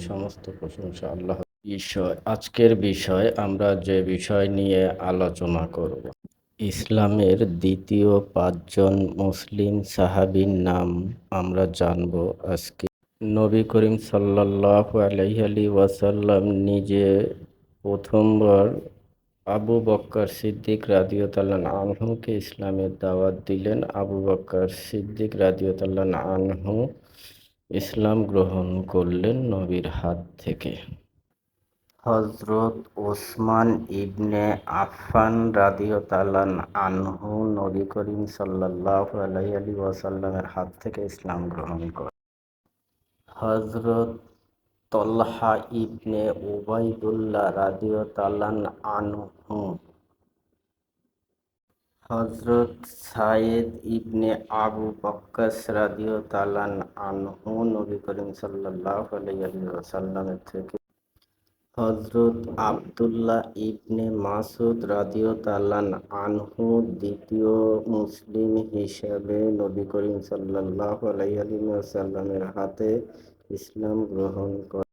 সমস্ত প্রশংসা আল্লাহ বিষয়। আজকের বিষয় আমরা যে বিষয় নিয়ে আলোচনা করব, ইসলামের দ্বিতীয় পাঁচজন মুসলিম সাহাবীর নাম আমরা জানব আজকে। নবী করিম সাল্লাহ আলাইহি ওয়াসাল্লাম নিজে প্রথমবার আবু বক্কর সিদ্দিক রাদিয়তাল্লান আনহুকে ইসলামের দাওয়াত দিলেন। আবু বক্কর সিদ্দিক রাদিয়তাল্লান আনহু ইসলাম গ্রহণ করলেন নবীর হাত থেকে। হজরত ওসমান ইবনে আফফান রাদিয়তাল্লান আনহু নবী করিম সাল্লাল্লাহু আলাইহি ওয়াসাল্লামের হাত থেকে ইসলাম গ্রহণ করেন। হজরত তলহা ইবনে উবাইদুল্লাহ রাদিয়তাল্লান আনহু। হজরত সাইদ ইবনে আবু বক্কাস রাদিয়তাল্লান আনহু, নবী করিম সাল্লাল্লাহু আলাইহি থেকে। হজরত আবদুল্লাহ ইবনে মাসুদ রাদিয়তাল্লান আনহু দ্বিতীয় মুসলিম হিসেবে নবী করিম সাল্লাল্লাহু আলাইহি ওয়াসাল্লামের হাতে ইসলাম গ্রহণ করেন